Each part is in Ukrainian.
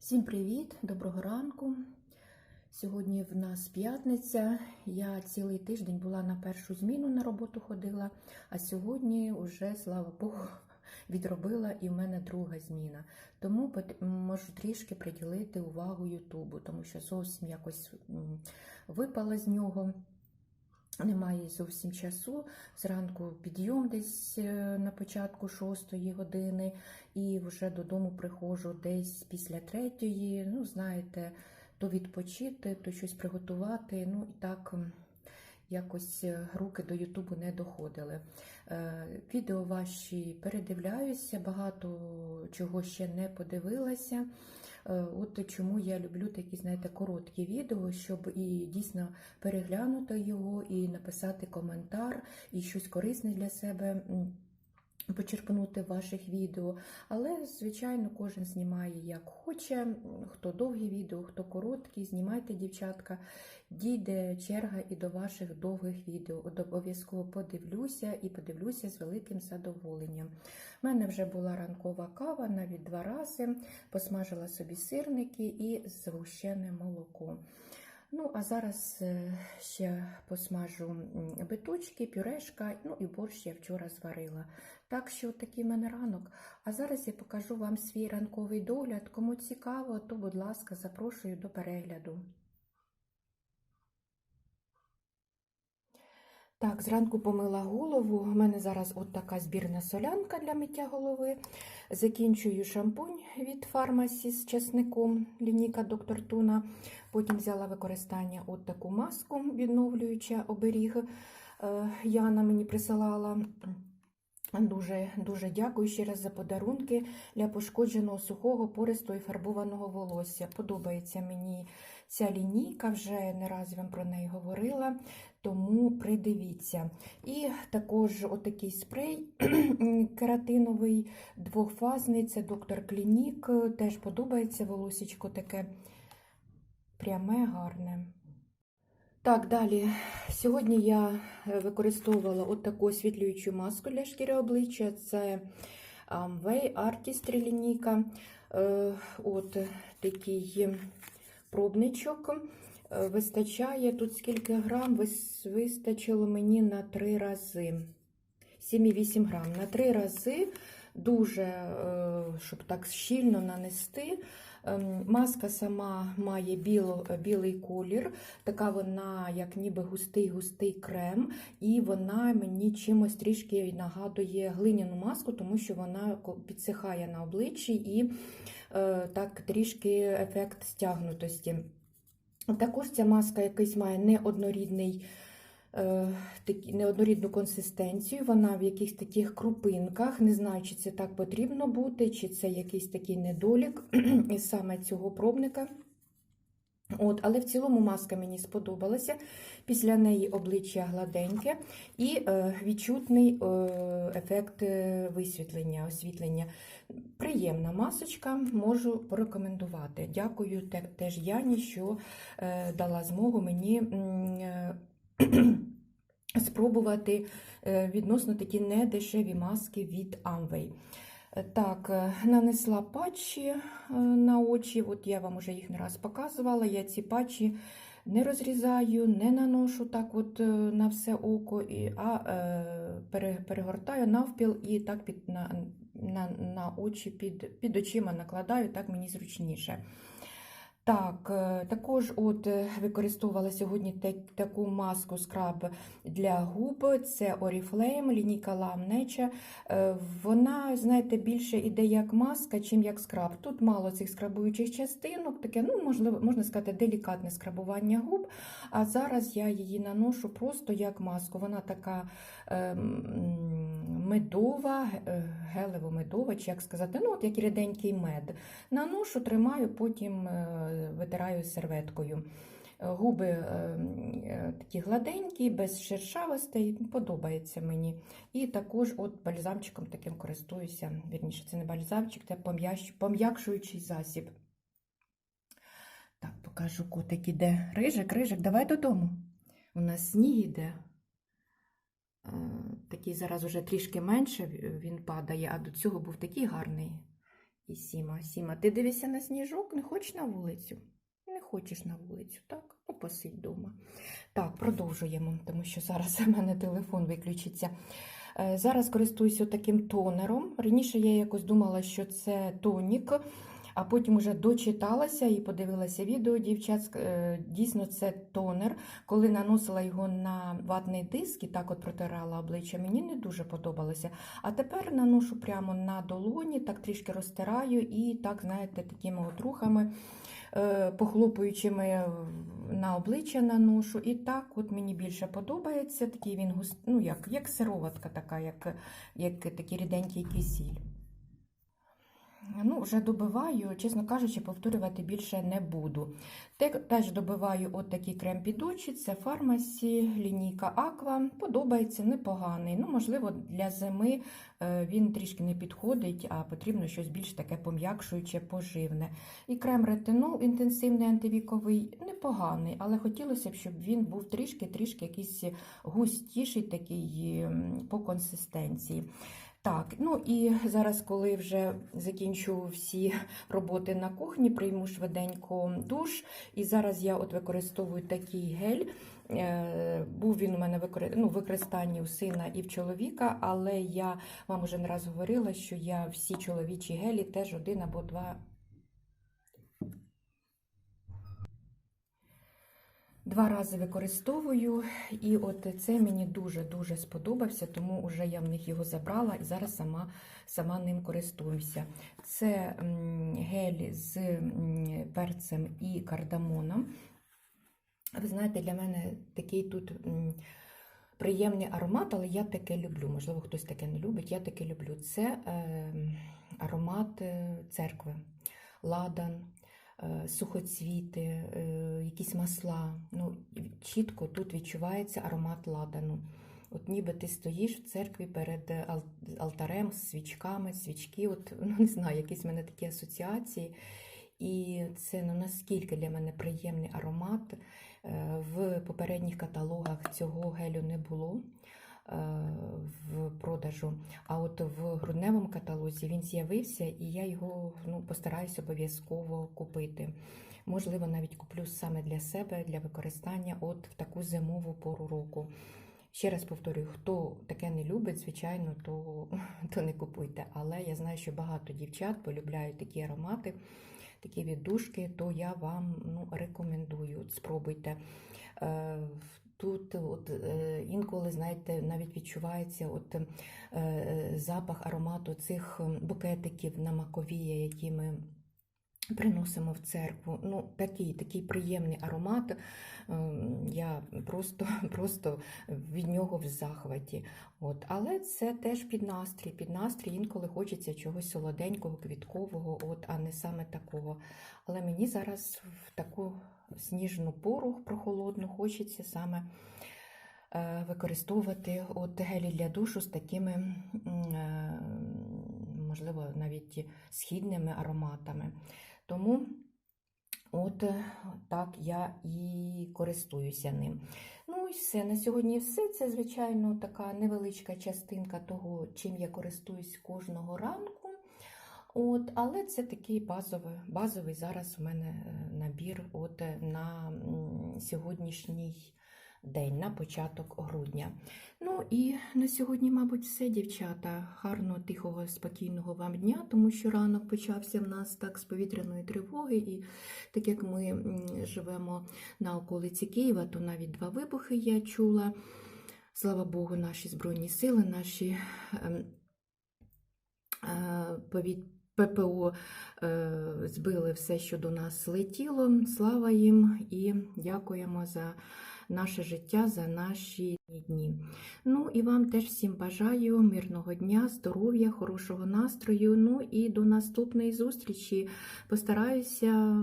Всім привіт, доброго ранку. Сьогодні в нас п'ятниця. Я цілий тиждень була на першу зміну на роботу ходила, а сьогодні вже, слава Богу, відробила і в мене друга зміна. Тому можу трішки приділити увагу Ютубу, тому що зовсім якось випала з нього. Немає зовсім часу. Зранку підйом десь е, на початку шостої години, і вже додому приходжу десь після третьої. Ну, знаєте, то відпочити, то щось приготувати. Ну і так якось е, руки до Ютубу не доходили. Е, Відео ваші передивляюся, багато чого ще не подивилася. Е, От чому я люблю такі, знаєте, короткі відео, щоб і дійсно переглянути його, і написати коментар, і щось корисне для себе. Почерпнути ваших відео, але, звичайно, кожен знімає як хоче. Хто довгі відео, хто короткі, знімайте, дівчатка. Дійде черга і до ваших довгих відео. Обов'язково подивлюся і подивлюся з великим задоволенням. У мене вже була ранкова кава навіть два рази. Посмажила собі сирники і згущене молоко. Ну, а зараз е, ще посмажу биточки, пюрешка, ну і борщ я вчора зварила. Так що такий в мене ранок. А зараз я покажу вам свій ранковий догляд. Кому цікаво, то, будь ласка, запрошую до перегляду. Так, зранку помила голову. У мене зараз от така збірна солянка для миття голови. Закінчую шампунь від фармасі з часником, лінійка доктор Туна. Потім взяла використання от таку маску, відновлююча оберіг. Е, Яна мені присилала. Дуже дуже дякую ще раз за подарунки для пошкодженого сухого, пористого і фарбованого волосся. Подобається мені ця лінійка, вже не раз вам про неї говорила, тому придивіться. І також отакий спрей кератиновий, двохфазний, це доктор Клінік. Теж подобається волосечко таке пряме, гарне. Так, далі. Сьогодні я е, використовувала от таку освітлюючу маску для шкіри обличчя. Це um, Way Artist лінійка. Е, От такий пробничок. Е, Вистачає тут скільки грам, вистачило мені на 3 рази. 7,8 грам. На 3 рази дуже, е, щоб так щільно нанести. Ем, Маска сама має біло, білий колір, така вона, як ніби густий-густий крем, і вона мені чимось трішки нагадує глиняну маску, тому що вона підсихає на обличчі і е, так трішки ефект стягнутості. Також ця маска якийсь має неоднорідний. Е, Неоднорідну консистенцію, вона в якихось таких крупинках. Не знаю, чи це так потрібно бути, чи це якийсь такий недолік саме цього пробника. От, але в цілому маска мені сподобалася. Після неї обличчя гладеньке і е, відчутний е, ефект е, висвітлення, освітлення. Приємна масочка, можу порекомендувати. Дякую теж Яні, що е, дала змогу мені е, спробувати е, відносно такі недешеві маски від Amway. Е, Так, е, нанесла патчі на очі. От я вам уже їх не раз показувала. Я ці патчі не розрізаю, не наношу так от на все око, а перегортаю навпіл і так під, на, на, на очі під, під очима накладаю, так мені зручніше. Так, е, також от е, використовувала сьогодні таку маску скраб для губ. Це Oriflame, лінійка. Е, Вона, знаєте, більше іде як маска, чим як скраб. Тут мало цих скрабуючих частинок, таке, ну, можливо, можна сказати, делікатне скрабування губ. А зараз я її наношу просто як маску. Вона така ем, медова, е, гелево-медова, чи як сказати, ну, от як ріденький мед. Наношу, тримаю, потім витираю серветкою. Губи е, е, такі гладенькі, без шершавостей, подобається мені. І також от бальзамчиком таким користуюся. Вірніше, це не бальзамчик, це пом'якшуючий засіб. Так, покажу котик іде. Рижик, рижик, давай додому. У нас сніг іде. Е, Такий зараз уже трішки менше він падає, а до цього був такий гарний. І Сіма, Сіма, ти дивишся на сніжок, не хочеш на вулицю? Не хочеш на вулицю, так? Ну, посидь вдома. Так, продовжуємо, тому що зараз у мене телефон виключиться. Е, Зараз користуюся таким тонером. Раніше я якось думала, що це тонік, а потім вже дочиталася і подивилася відео дівчат. е, Дійсно, це тонер. Коли наносила його на ватний диск і так от протирала обличчя, мені не дуже подобалося. А тепер наношу прямо на долоні, так трішки розтираю і так, знаєте, такими от рухами, е, похлопуючими на обличчя наношу. І так от мені більше подобається. Такий він густ, ну як, як сироватка така, як, як такий ріденький кисіль. Ну, вже добиваю, чесно кажучи, повторювати більше не буду. Теж добиваю от такий крем під очі, це фармасі, лінійка Аква. Подобається, непоганий. Ну, можливо, для зими е, він трішки не підходить, а потрібно щось більш таке пом'якшуюче, поживне. І крем ретинол інтенсивний антивіковий, непоганий, але хотілося б, щоб він був трішки-трішки якийсь густіший такий по консистенції. Так, ну і зараз, коли вже закінчу всі роботи на кухні, прийму швиденько душ. І зараз я от використовую такий гель. Е, Був він у мене ну, використанні у сина і в чоловіка, але я вам уже не раз говорила, що я всі чоловічі гелі теж один або два. Два рази використовую, і от це мені дуже-дуже сподобався, тому вже я в них його забрала і зараз сама, сама ним користуюся. Це гель з перцем і кардамоном. Ви знаєте, для мене такий тут приємний аромат, але я таке люблю. Можливо, хтось таке не любить. Я таке люблю. Це е, аромат церкви, ладан, сухоцвіти, е, якісь масла. Ну, чітко тут відчувається аромат ладану. От ніби ти стоїш в церкві перед е, алтарем з свічками, свічки, от, ну не знаю, якісь в мене такі асоціації. І це ну, наскільки для мене приємний аромат. Е, В попередніх каталогах цього гелю не було е, в продажу. А от в грудневому каталозі він з'явився, і я його ну, постараюсь обов'язково купити. Можливо, навіть куплю саме для себе, для використання от в таку зимову пору року. Ще раз повторюю, хто таке не любить, звичайно, то, то не купуйте. Але я знаю, що багато дівчат полюбляють такі аромати, такі віддушки, то я вам ну, рекомендую. Спробуйте. Е, Тут от, е, інколи, знаєте, навіть відчувається от, е, запах аромату цих букетиків на маковія, які ми приносимо в церкву. Ну, такий, такий приємний аромат. Ем, Я просто, просто від нього в захваті. От. Але це теж під настрій. Під настрій інколи хочеться чогось солоденького, квіткового, от, а не саме такого. Але мені зараз в таку сніжну пору прохолодну хочеться саме е, використовувати от гелі для душу з такими, е, можливо, навіть східними ароматами. Тому от е, так я і користуюся ним. Ну і все. На сьогодні все. Це, звичайно, така невеличка частинка того, чим я користуюсь кожного ранку. От, але це такий базовий, базовий зараз у мене е, набір от, е, на сьогоднішній день, на початок грудня. Ну і на сьогодні, мабуть, все, дівчата. Гарного, тихого, спокійного вам дня, тому що ранок почався в нас так з повітряної тривоги, і так як ми живемо на околиці Києва, то навіть два вибухи я чула. Слава Богу, наші Збройні сили, наші ем, е, ППО е, збили все, що до нас летіло. Слава їм і дякуємо за наше життя, за наші дні. Ну і вам теж всім бажаю мирного дня, здоров'я, хорошого настрою. Ну і до наступної зустрічі. Постараюся,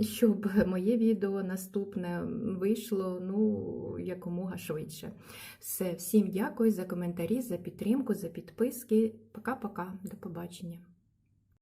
щоб моє відео наступне вийшло ну, якомога швидше. Все, всім дякую за коментарі, за підтримку, за підписки. Пока-пока, до побачення.